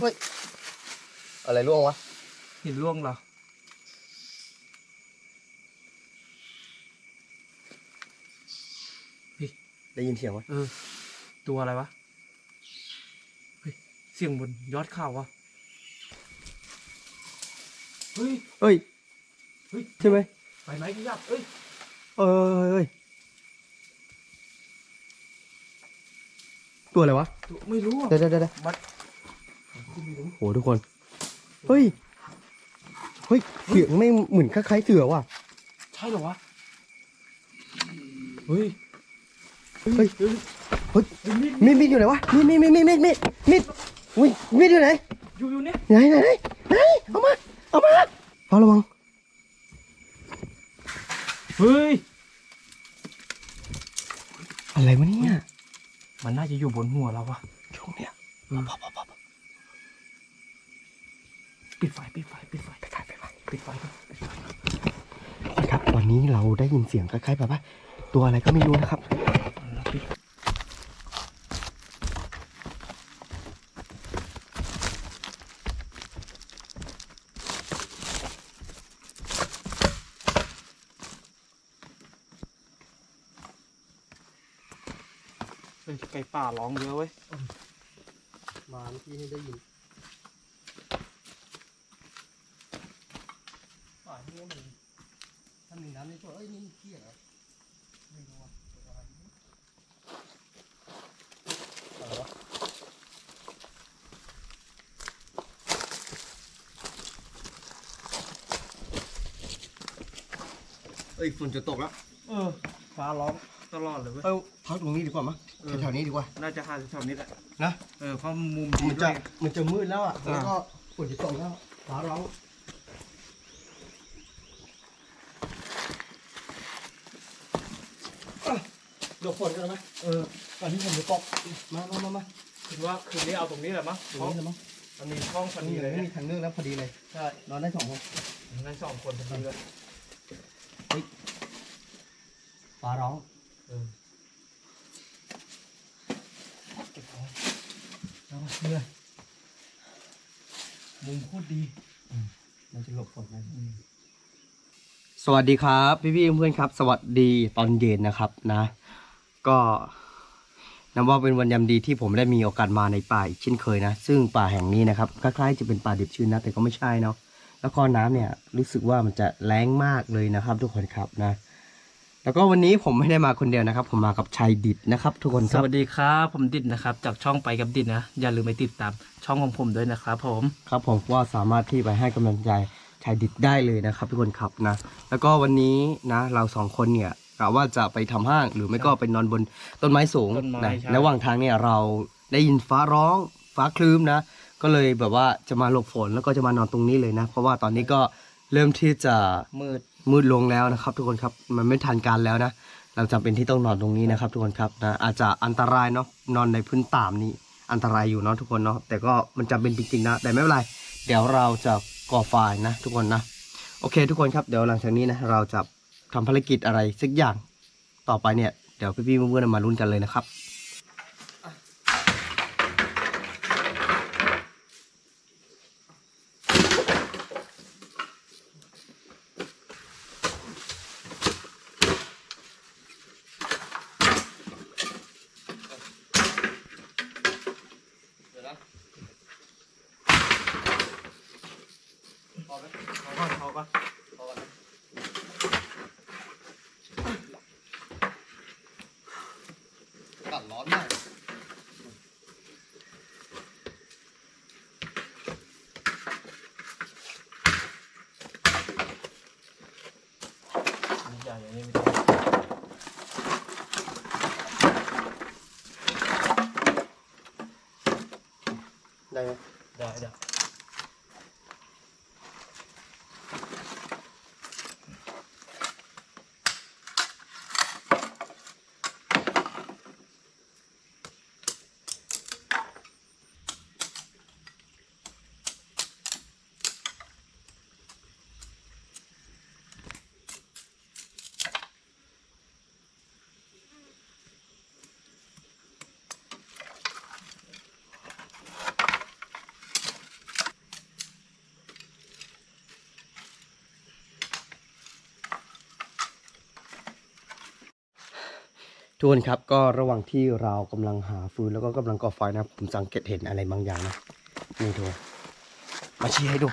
เฮ้ย อะไรร่วงวะ หินร่วงเหรอ ได้ยินเสียงวะเออ ตัวอะไรวะ เฮ้ย เสียงบนยอดเขาวะเฮ้ย เฮ้ย เฮ้ย ใช่ไหมไปไหมขยับเอ้ย เอ้ยเอ้ยตัวอะไรวะตัวไม่รู้อะเดี๋ยวเดี๋ยวเดี๋ยวมัน โหทุกคน เฮ้ย เฮ้ย เสียงไม่งเหมือนคล้ายๆเสือว่ะ ใช่เหรอวะ เฮ้ย เฮ้ย เฮ้ยเฮ้ยเฮ้ยมีดมีดมีดอยู่ไหนวะ มีดมีดมีดมีดมีดมีดมีดอุ้ยมีดอยู่ไหน อยู่อยู่เนี่ยไหนไหนไหนไหนเอามา เอามาเฝ้าระวัง เฮ้ย อะไรวะเนี่ย มันน่าจะอยู่บนหัวเราวะช่วงเนี้ยเออ ปิดไฟปิดไฟปิดไฟไปไปไปไปปิดไฟก่อนปิดไฟก่อนทุกคนครับตอนนี้เราได้ยินเสียงคล้ายๆแบบว่าตัวอะไรก็ไม่รู้นะครับเอาละปิดเฮ้ยไก่ป่าร้องเยอะเว้ย มาเมื่อกี้นี่ได้ยิน ป่าที่นี่มันถ้ามีน้ำในตัวเอ้ยนี่ขี้เหรอไม่รู้ว่าอะไรอะไรวะ เอ้ยฝนจะตกแล้ว เออฟ้าร้องตลอดเลยเว้ย เอ้าพักตรงนี้ดีกว่ามั้งเออ แถวๆนี้ดีกว่า น่าจะหาแถวๆนี้แหละนะ เออเพราะมุมดีมันด้จะวย มันจะมืดแล้วอะอ่า แล้วก็ฝนจะตกแล้วฟ้าร้องอะหลบฝนกันไหมเออก่อนที่ฝนจะตกมามามามาคิดว่าคืนนี้เอาตรงนี้แหละมั้งตรงนี้เลยมั้งมันมีช่องพออันดีนี้เลยไม่เนี่ยมีทางเลือกแล้วพอดีเลยใช่นอนได้สองคนงั้นสองคนพอดีเลย ฟ้าร้องเออเก็บของแล้วก็เหนื่อยมุมโคตรดีมันจะหลบฝนไหมสวัสดีครับ พี่พี่ๆเพื่อนๆครับ สวัสดีตอนเย็นนะครับนะ ก็นับว่าเป็นวันยามดีที่ผมได้มีโอกาสมาในป่าอีกเช่นเคยนะ ซึ่งป่าแห่งนี้นะครับคล้ายๆจะเป็นป่าดิบชื้นนะแต่ก็ไม่ใช่เนาะแล้วก็น้ำเนี่ยรู้สึกว่ามันจะแรงมากเลยนะครับ ทุกคนครับนะ แล้วก็วันนี้ผมไม่ได้มาคนเดียวนะครับ ผมมากับชายดิดนะครับ ทุกคนสครับวัสดีครับ ผมดิดนะครับ จากช่องไปกับดิดนะ อย่าลืมไปติดตามช่องของผมด้วยนะครับผม ครับ ผมก็สามารถที่ไปให้กำลังใจชายดิดได้เลยนะครับ ทุกคนครับนะ แล้วก็วันนี้นะเราสองคนเนี่ยกะว่าจะไปทำห้างหรือไม่ก็ไปนอนบนต้นไม้สูงต้นไม้นะใช่ ระหว่างทางเนี่ยเราได้ยินฟ้าร้องฟ้าคลืมนะ ก็เลยแบบว่าจะมาหลบฝนแล้วก็จะมานอนตรงนี้เลยนะ เพราะว่าตอนนี้ก็ เริ่มที่จะมืดมืดลงแล้วนะครับ ทุกคนครับมันไม่ทันการแล้วนะ เราจำเป็นที่ต้องนอนตรงนี้นะครับ ทุกคนครับนะอาจจะอันตรายเนาะนอนในพื้นต่ำนี้อันตรายอยู่เนาะทุกคนเนาะแต่ก็มันจำเป็นจริงๆนะแต่ไม่เป็นไรเดี๋ยวเราจะก่อไฟล์นะ ทุกคนนะโอเค ทุกคนครับเดี๋ยวหลังจากนี้นะเราจะทำภารกิจอะไรสักอย่างต่อไปเนี่ยเดี๋ยวพี่ๆเพื่อนๆมาลุ้นกันเลยนะครับ ทุกคนครับก็ระหว่างที่เรากำลังหาฟืนแล้วก็กำลังก่อไฟนะผมสังเกตเห็นอะไรบางอย่างนะนี่ดูมาชี้ให้ดู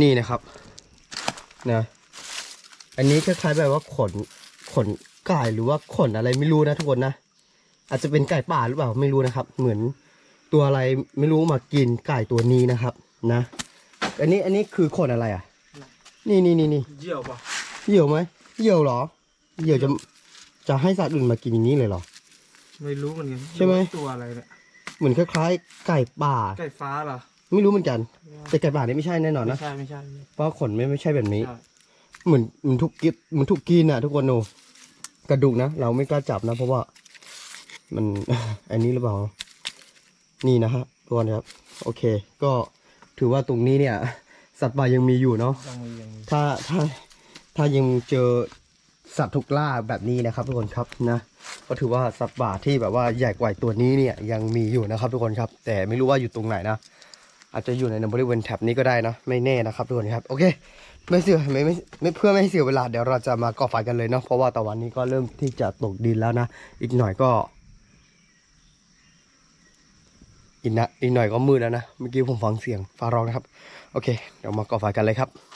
นี่นะครับนะอันนี้คล้ายๆแบบว่าขนขนไก่หรือว่าขนอะไรไม่รู้นะทุกคนนะอาจจะเป็นไก่ป่าหรือเปล่าไม่รู้นะครับ เหมือนตัวอะไรไม่รู้มากินไก่ตัวนี้นะครับนะ อันนี้อันนี้คือขนอะไรอะ นี่นี่นี่นี่เยี่ยวปะเหี่ยวไหมเหี่ยวเหรอ เหี่ยวจะจะให้สัตว์อื่นมากินอย่างนี้เลยเหรอ ไม่รู้เหมือนกันใช่ไหมตัวอะไรเนี่ยเหมือนคล้ายๆ ไก่ป่า ไก่ฟ้าเหรอไม่รู้เหมือนกัน แต่ไก่ป่านี่ไม่ใช่แน่นอนไม่นะ ใช่ไม่ใช่ไม่ใช่เพราะขนไม่ไม่ใช่แบบนี้ ใช่เหมือนเหมันถูกกินเหมันถูกกินอะ ทุกคนดูกระดูกนะ เราไม่กล้าจับนะ เพราะว่า มัน อันนี้หรือเปล่า นี่นะฮะทุกคนครับ โอเค ก็ถือว่าตรงนี้เนี่ย สัตว์ป่ายังมีอยู่เนาะ ยังมียังมีถ้าถ้าถ้ายังเจอ สัตว์ทุกล่าแบบนี้นะครับ ทุกคนครับนะก็ถือว่าสัตว์ป่าที่แบบว่าใหญ่กว่าตัวนี้เนี่ยยังมีอยู่นะครับ ทุกคนครับ แต่ไม่รู้ว่าอยู่ตรงไหนนะอาจจะอยู่ในบริเวณแถบนี้ก็ได้นะไม่แน่นะครับทุกคนครับโอเค ไม่เสียไม่ไม่ไม่เพื่อไม่ให้เสียเวลาเดี๋ยวเราจะมาก่อไฟกันเลยเนาะเพราะว่าตะวันนี้ก็เริ่มที่จะตกดินแล้วนะอีกหน่อยก็อีกนะอีกหน่อยก็มืดแล้วนะเมื่อกี้ผมฟังเสียงฟ้าร้องนะครับ โอเค เดี๋ยวมาก่อไฟกันเลยครับ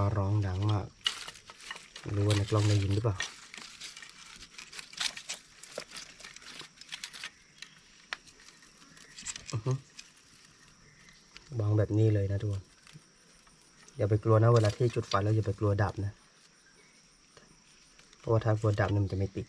ฟ้าร้องดังมาก รู้ว่าในกล้องได้ยินหรือเปล่า วางแบบนี้เลยนะทุกคน อย่าไปกลัวนะเวลาที่จุดไฟแล้วอย่าไปกลัวดับนะ เพราะว่าถ้ากลัวดับเนี่ยมันจะไม่ติด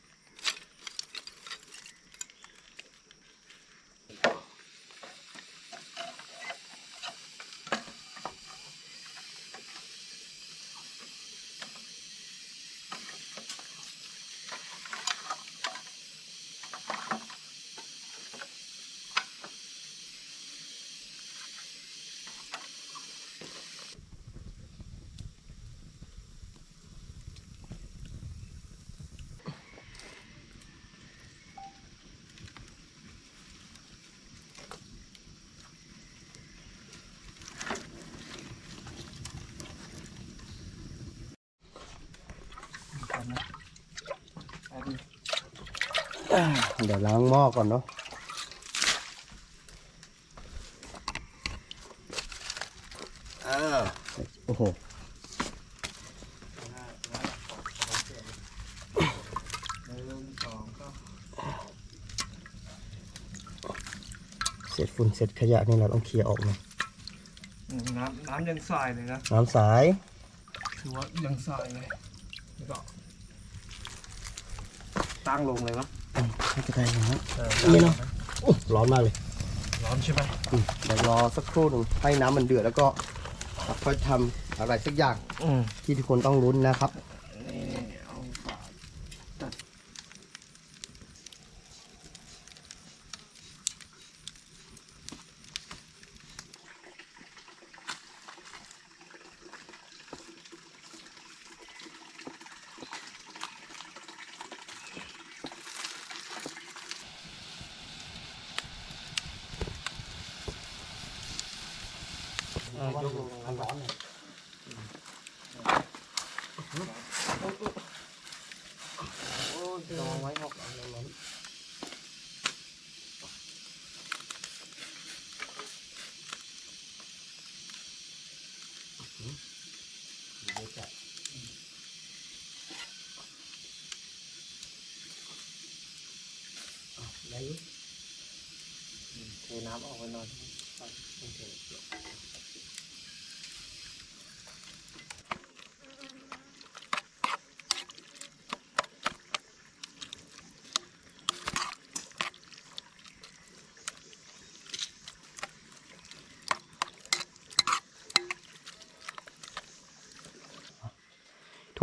เดี๋ยวล้างหม้อก่อนเนาะอ่าโอ้โหหนึ่งสองก็เศษฝุ่นเศษขยะนี่เราต้องเคลียร์ออกนะอืมน้ำน้ำยังใสเลยนะน้ำสายถือว่ายังใสเลยแล้วก็ตั้งลงเลยวะ ไม่เป็นไรนะครับเออนี่เนอะ อุ๊ยร้อนมากเลยร้อนใช่ไหมอืมเดี๋ยวรอสักครู่หนึ่งให้น้ำมันเดือดแล้วก็ค่อยทำอะไรสักอย่างอืมที่ทุกคนต้องลุ้นนะครับ นี่เอาฝาตัด เออยกลงมันร้อนเลยโอ้ยลองไว้หกร้อน ไม่เทน้ำออกไปหน่อยท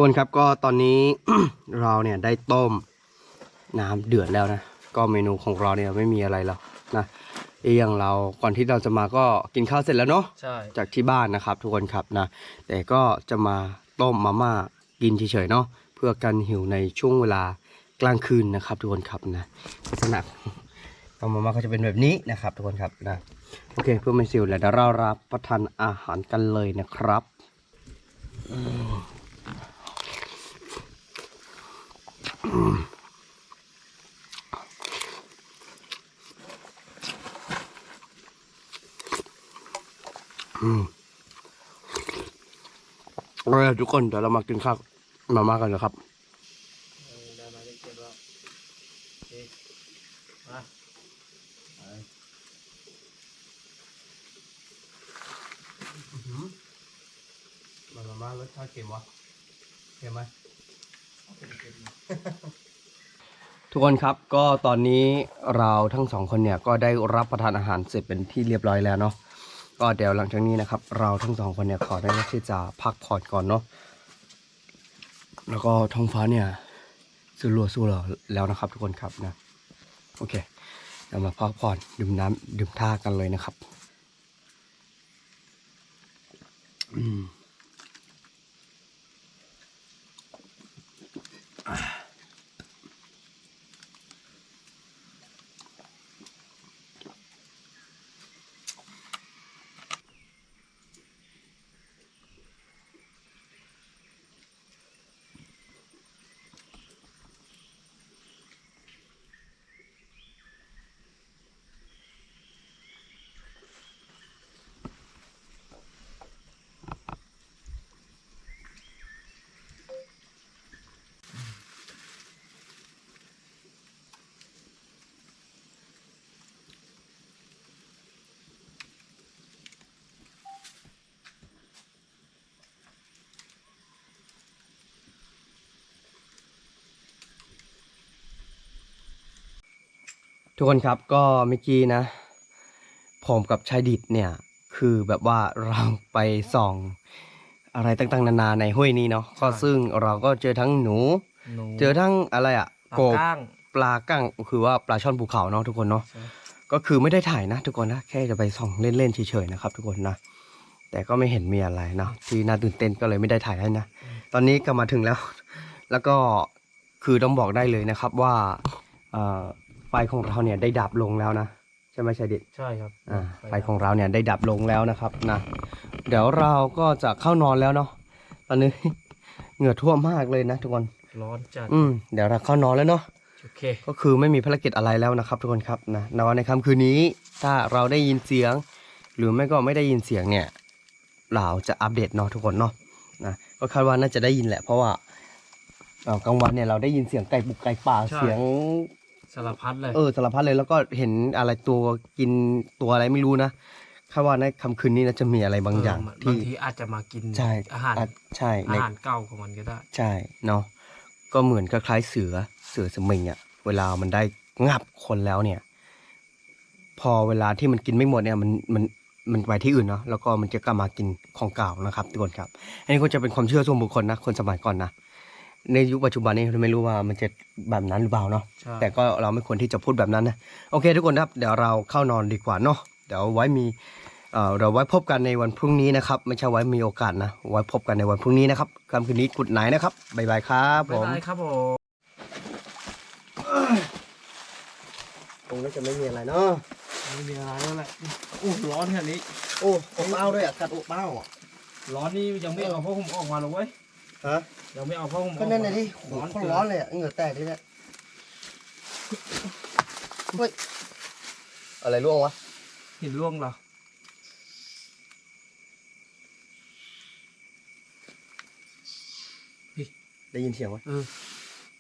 วนครับก็ตอนนี้เราเนี่ยได้ต้มน้ำเดือดแล้วนะ ก็เมนูของเราเนี่ยไม่มีอะไรแล้วนะเอยอย่างเราก่อนที่เราจะมาก็กินข้าวเสร็จแล้วเนาะใช่จากที่บ้านนะครับทุกคนครับนะแต่ก็จะมาต้มมาม่ากินเฉยๆเนาะเพื่อพื่อกันหิวในช่วงเวลากลางคืนนะครับ ทุกคนครับนะลักษณะของมาม่าก็จะเป็นแบบนี้นะครับ ทุกคนครับนะโอเคเพื่อไม่เสิวแล้วเดี๋ยวเรารับประทานอาหารกันเลยนะครับอืมอืม โอเคทุกคนเดี๋ยวเรามากินข้าวมาม่ากันนะครับมามามันมาม่ารสชาติเค็มวะเค็มไหม ทุกคนครับก็ตอนนี้เราทั้งสองคนเนี่ยก็ได้รับประทานอาหารเสร็จเป็นที่เรียบร้อยแล้วเนาะก็เดี๋ยวหลังจากนี้นะครับ เราทั้งสองคนเนี่ยขอได้ที่จะพักผ่อนก่อนเนาะแล้วก็ท้องฟ้าเนี่ยสู้รัวสู้เราแล้วนะครับ ทุกคนครับนะโอเคเรามาพักผ่อนดื่มน้ำดื่มท่ากันเลยนะครับ อืม ทุกคนครับก็เมื่อกี้นะ ผมกับชายดิดเนี่ย คือแบบว่าเราไปส่องอะไรต่างๆ นานาในห้วยนี้เนาะก็ซึ่งเราก็เจอทั้งหนู หนู เจอทั้งอะไรอะปลากบก้าง ปลากั้งคือว่าปลาช่อนภูเขาเนาะทุกคนเนาะใช่ ก็คือไม่ได้ถ่ายนะ ทุกคนนะแค่จะไปส่องเล่นๆเฉยๆนะครับ ทุกคนนะแต่ก็ไม่เห็นมีอะไรเนาะที่น่าตื่นเต้นก็เลยไม่ได้ถ่ายให้นะตอนนี้ก็มาถึงแล้ว แล้วก็คือต้องบอกได้เลยนะครับว่าเอ่อไฟของเราเนี่ยได้ดับลงแล้วนะใช่ไหมชายดิดใช่ครับอ่าไฟของเราเนี่ยได้ดับลงแล้วนะครับนะเดี๋ยวเราก็จะเข้านอนแล้วเนาะตอนนี้เหงื่อท่วมมากเลยนะทุกคนร้อนจัดอืมเดี๋ยวเราเข้านอนแล้วเนาะโอเคก็คือไม่มีภารกิจอะไรแล้วนะครับ ทุกคนครับนะในวันในค่ำคืนนี้ถ้าเราได้ยินเสียง หรือไม่ก็ไม่ได้ยินเสียงเนี่ยเราจะอัปเดตเนาะทุกคนเนาะนะก็คาดว่าน่าจะได้ยินแหละเพราะว่าเอ่อกลางวันเนี่ยเราได้ยินเสียงไก่บุกไก่ป่าเสียง สารพัดเลย เออสารพัดเลยแล้วก็เห็นอะไรตัวกินตัวอะไรไม่รู้นะคาดว่าในค่ำคืนนี้น่าจะมีอะไรบางอย่างเบางที่ทีอาจจะมากินใช่อาหาระใช่ในอาหารเก่าของมันก็ได้ ใช่เนาะก็เหมือนคล้ายๆเสือเสือสมิงอะเวลามันได้งับคนแล้วเนี่ย พอเวลาที่มันกินไม่หมดเนี่ยมันมันมันไปที่อื่นเนาะแล้วก็มันจะกลับมากินของเก่านะครับทุกคนครับ อันนี้ก็จะเป็นความเชื่อส่วนบุคคลนะคนสมัยก่อนนะ ในยุคปัจจุบันนี้เราไม่รู้ว่ามันจะแบบนั้นหรือเปล่าเนาะใช่แต่ก็เราไม่ควรที่จะพูดแบบนั้นนะโอเค ทุกคนครับเดี๋ยวเราเข้านอนดีกว่าเนาะเดี๋ยวไว้มีเอ่อเราไว้พบกันในวันพรุ่งนี้นะครับ ไม่ใช่ไว้มีโอกาสนะ ไว้พบกันในวันพรุ่งนี้นะครับค่ำคืนนี้กุดไหนนะครับบ๊ายบายครับผบ๊ายมบายครับผมคงน่าจะไม่มีอะไรเนาะไม่มีอะไรแล้วแหละโอ้ร้อนขนาดนี้ โอ้อบเป้าด้วยอะกัดอบเป้าอะร้อนนี่ยังไม่เอาผ้าห่มออกมาเลยเว้ย ฮะยังไม่เอาผ้าห่มออกก็นั่นน่ะดิร้ร้ออนนเกินร้อนเลยอะเหงื่อแตกเลยเนี่ยเฮ้ยอะไรร่วงวะหินร่วงเหรอได้ยินเสียงวะเออ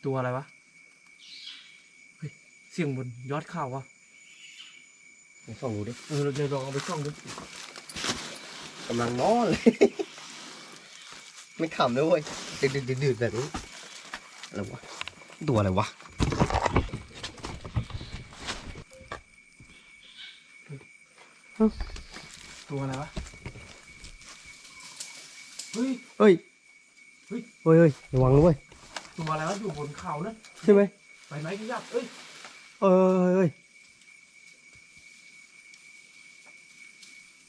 ตัวอะไรวะเฮ้ยเสียงบนยอดเขาวะไหนส่องดูดิเออเราจะลองเอาไปส่องดูกำลังนอนเลย ไม่ขำเลยเว้ยดึกดึกดึกดึกแบบนี้อะไรวะตัวอะไรวะตัวอะไรวะเฮ้ยเฮ้ยเฮ้ยเฮ้ยเฮ้ยระวังด้วยตัวอะไรวะอยู่บนเขานะใช่ไหมไปไหมขยับเอ้ยเฮ้ยเฮ้ยเฮ้ย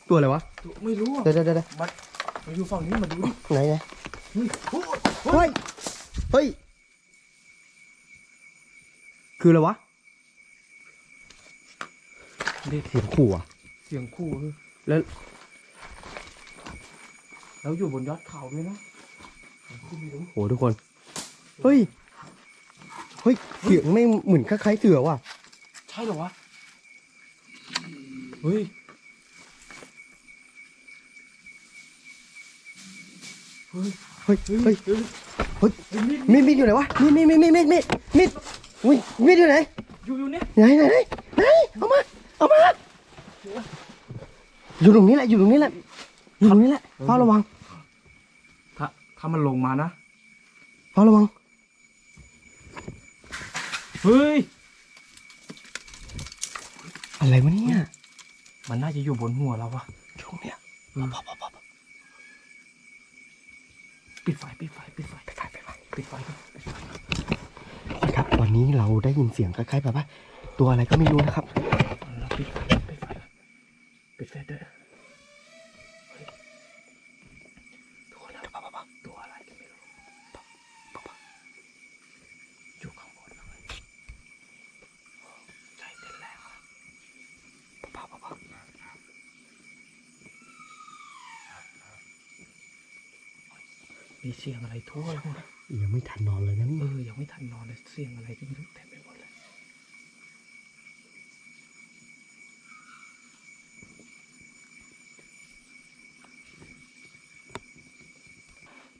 ตัวอะไรวะตัวไม่รู้อะเดี๋ยวเดี๋ยวเดี๋ยว มามาอยู่ฝั่งนี้มาดูดิไหนไงเฮ้ยโอ้เฮ้ยเฮ้ย คืออะไรวะนี่เสียงขู่อะเสียงคู่คือแล้วแล้วอยู่บนยอดเขาด้วยนะขึ้นไม่รู้โหทุกคน เฮ้ย เฮ้ย เสียงไม่งเหมือนคล้ายๆเสือว่ะ ใช่เหรอวะเฮ้ย เฮ้ยเฮ้ยเฮ้ยเฮ้ยเฮ้ยเฮ้ยมีดมีดมีดอยู่ไหนวะมีดมีดมีดมีดมีดมีดมีดอุ้ยมีดอยู่ไหนอยู่อยู่เนี่ยไหนไหนไหนไหนเอามาเอามาอยู่ตรงนี้แหละอยู่ตรงนี้แหละอยู่ตรงนี้แหละเฝ้าระวัง ถ้าถ้ามันลงมานะเฝ้าระวังเฮ้ยอะไรวะเนี่ยมันน่าจะอยู่บนหัวเราวะช่วงเนี้ยอืม ปิดไฟปิดไฟปิดไฟไปไปไปไปปิดไฟก่อนปิดไฟครับวันนี้เราได้ยินเสียงคล้ายๆแบบว่าตัวอะไรก็ไม่รู้นะครับเราปิดไฟปิดไฟปิดไฟด้วยเฮ้ยทุกคนแล้วตัวอะไรก็ไม่รู้อยู่ข้างบนเลยใจเต้นแรงอะมีเสียงอะไรทั่วเลยนะยังไม่ทันนอนเลยนะนี่เออยังไม่ทันนอนเลยเสียงอะไรก็ไม่รู้เต็มไปหมดเลย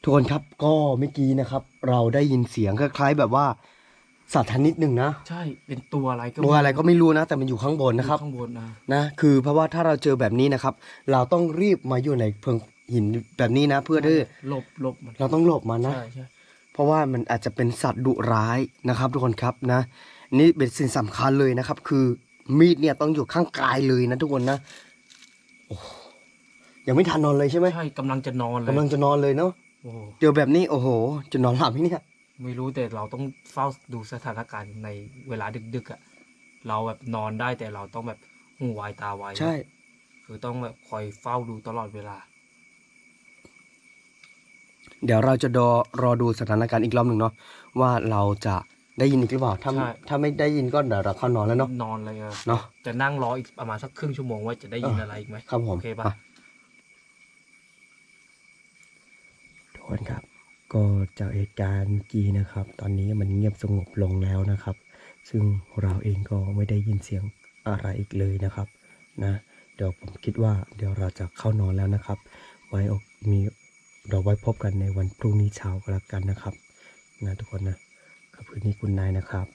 ทุกคนครับก็เมื่อกี้นะครับ เราได้ยินเสียงคล้ายๆแบบว่าสัตว์ชนิดหนึ่งนะใช่เป็นตัวอะไรก็ตัวอะไรก็ไม่รู้นะ แต่มันอยู่ข้างบนนะครับข้างบนนะนะคือเพราะว่าถ้าเราเจอแบบนี้นะครับ เราต้องรีบมาอยู่ในเพิง หินแบบนี้นะ เพื่อที่หลบหลบมันเราต้องหลบมันนะ ใช่ใช่เพราะว่ามันอาจจะเป็นสัตว์ดุร้ายนะครับ ทุกคนครับนะนี่เป็นสิ่งสำคัญเลยนะครับ คือมีดเนี่ยต้องอยู่ข้างกายเลยนะทุกคนนะโอ้โหยังไม่ทันนอนเลยใช่ไหมใช่กำลังจะนอนเลยกำลังจะนอนเลยเนาะโอ้โหเจอแบบนี้โอ้โห จะนอนหลับไหมเนี่ย ไม่รู้แต่เราต้องเฝ้าดูสถานการณ์ในเวลาดึกๆอะ่ะเราแบบนอนได้แต่เราต้องแบบหูวายตาไวใช่ คือต้องแบบคอยเฝ้าดูตลอดเวลา เดี๋ยวเราจะรอรอดูสถานการณ์อีกรอบหนึ่งเนาะว่าเราจะได้ยินอีกหรือเปล่าถ้าใช่ ถ้าไม่ได้ยินก็เดี๋ยวเราเข้านอนแล้วเนาะนอนเลยอะเนาะ จะนั่งรออีกประมาณสักครึ่งชั่วโมงว่าจะได้ยินอะไรอีกไหม ครับผมโอเคปะไปทุกคนครับ ก็จากเหตุการณ์เมื่อกี้นะครับ ตอนนี้มันเงียบสงบลงแล้วนะครับ ซึ่งเราเองก็ไม่ได้ยินเสียงอะไรอีกเลยนะครับนะเดี๋ยวผมคิดว่าเดี๋ยวเราจะเข้านอนแล้วนะครับ ไว้อกมี เราไว้พบกันในวันพรุ่งนี้เช้าก็แล้วกันนะครับนะทุกคนนะขอบคุณนี่คุณนายนะครับ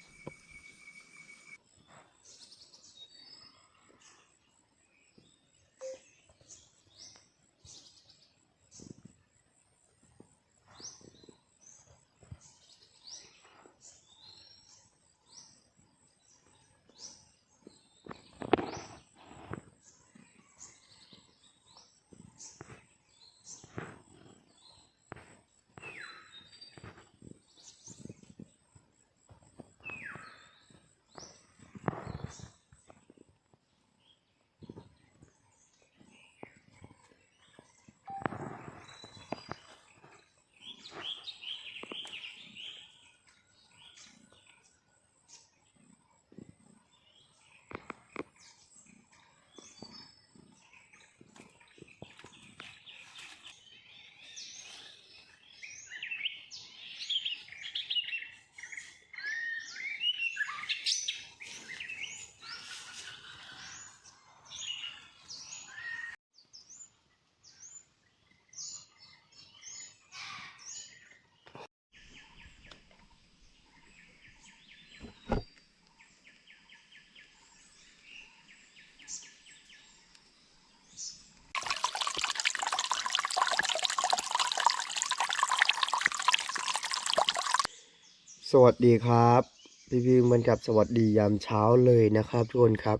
สวัสดีครับ พี่พี่ๆเหมือนกับสวัสดียามเช้าเลยนะครับทุกคนครับ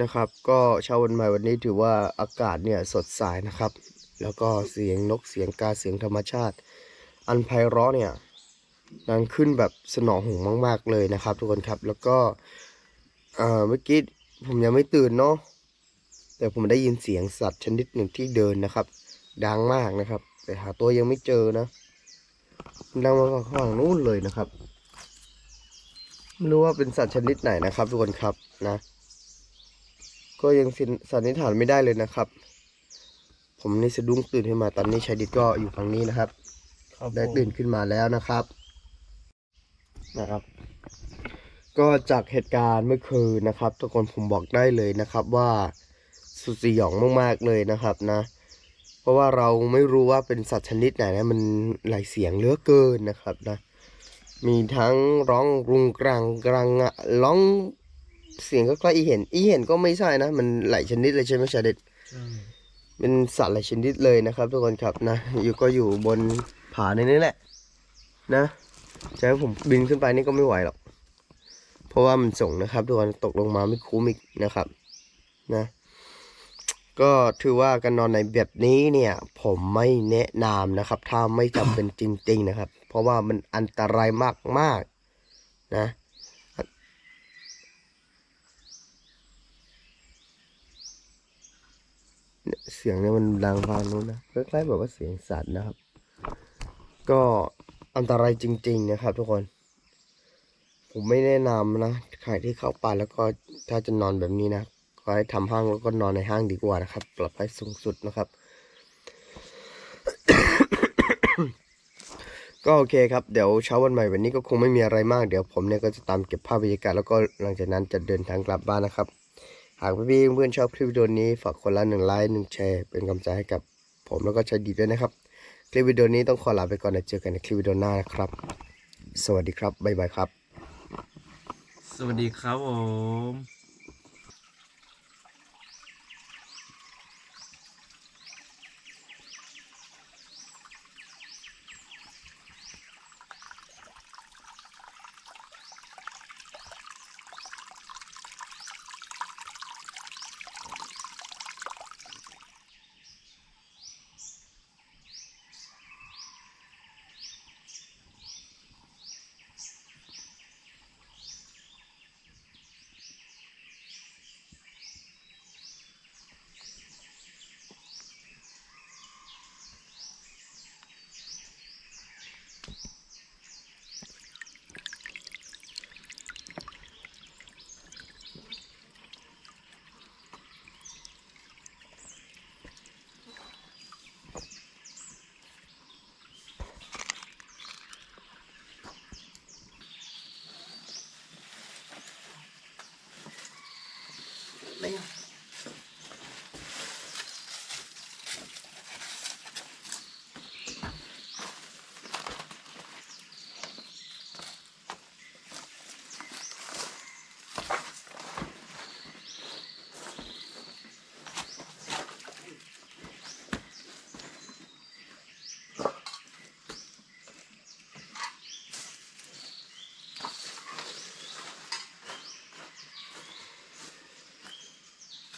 นะครับ ก็เช้าวันใหม่วันนี้ถือว่าอากาศเนี่ยสดใสนะครับ แล้วก็เสียงนกเสียงกาเสียงธรรมชาติ อันไพเราะเนี่ยดังขึ้นแบบสนองหูมากๆเลยนะครับ ทุกคนครับแล้วก็เอ่อเมื่อกี้ผมยังไม่ตื่นเนาะแต่ผมได้ยินเสียงสัตว์ชนิดหนึ่งที่เดินนะครับ ดังมากนะครับ แต่หาตัวยังไม่เจอนะ ดังมาจากข้างหลังนู้นเลยนะครับ ไม่รู้ว่าเป็นสัตว์ชนิดไหนนะครับทุกคนครับนะ ก็ยังสันนิษฐานไม่ได้เลยนะครับ ผมนี่สะดุ้งตื่นขึ้นมาตอนนี้ชายดิดก็อยู่ฝั่งนี้นะครับครับได้ตื่นขึ้นมาแล้วนะครับ นะครับ ก็จากเหตุการณ์เมื่อคืนนะครับทุกคนผมบอกได้เลยนะครับว่าสุดสยองมากๆเลยนะครับนะ เพราะว่าเราไม่รู้ว่าเป็นสัตว์ชนิดไหนนะมันหลายเสียงเหลือเกินนะครับนะ มีทั้งร้องรุงกรังกรังอะร้องเสียงก็ใกล้อีเห็น อีเห็นก็ไม่ใช่นะ มันหลายชนิดเลยใช่ไหมชาเด็ดเป็นสัตว์หลายชนิดเลยนะครับ ทุกคนครับนะ อยู่ก็อยู่บนผาในนี้แหละ นะจะให้ผมบินขึ้นไปนี่ก็ไม่ไหวหรอก เพราะว่ามันส่งนะครับทุกคนตกลงมาไม่คุ้มอีกนะครับ นะ ก็ถือว่าการนอนในแบบนี้เนี่ย ผมไม่แนะนำนะครับ ถ้าไม่จำเป็นจริง ๆนะครับ เพราะว่ามันอันตรายมากๆนะเสียงเนี่ยมันดังฟังนู้นนะคล้ายๆแบบว่าเสียงสัตว์นะครับ ก็อันตรายจริง ๆ นะครับ ทุกคน ผมไม่แนะนำนะใครที่เข้าป่าแล้วก็ถ้าจะนอนแบบนี้นะ ก็ให้ทำห้างแล้วก็นอนในห้างดีกว่านะครับ ปลอดภัยสูงสุดนะครับ ก็โอเคครับ เดี๋ยวเช้าวันใหม่วันนี้ก็คงไม่มีอะไรมาก เดี๋ยวผมเนี่ยก็จะตามเก็บภาพบรรยากาศแล้วก็หลังจากนั้นจะเดินทางกลับบ้านนะครับ หากพี่ๆเพื่อนชอบคลิปวิดีโอนี้ฝากคนละหนึ่งไลค์หนึ่งแชร์เป็นกำลังใจให้กับผมแล้วก็ชายดีด้วยนะครับ คลิปวิดีโอนี้ต้องขอลาไปก่อนนะเจอกันในคลิปวิดีโอหน้านะครับ สวัสดีครับบ๊ายบายครับ สวัสดีครับผม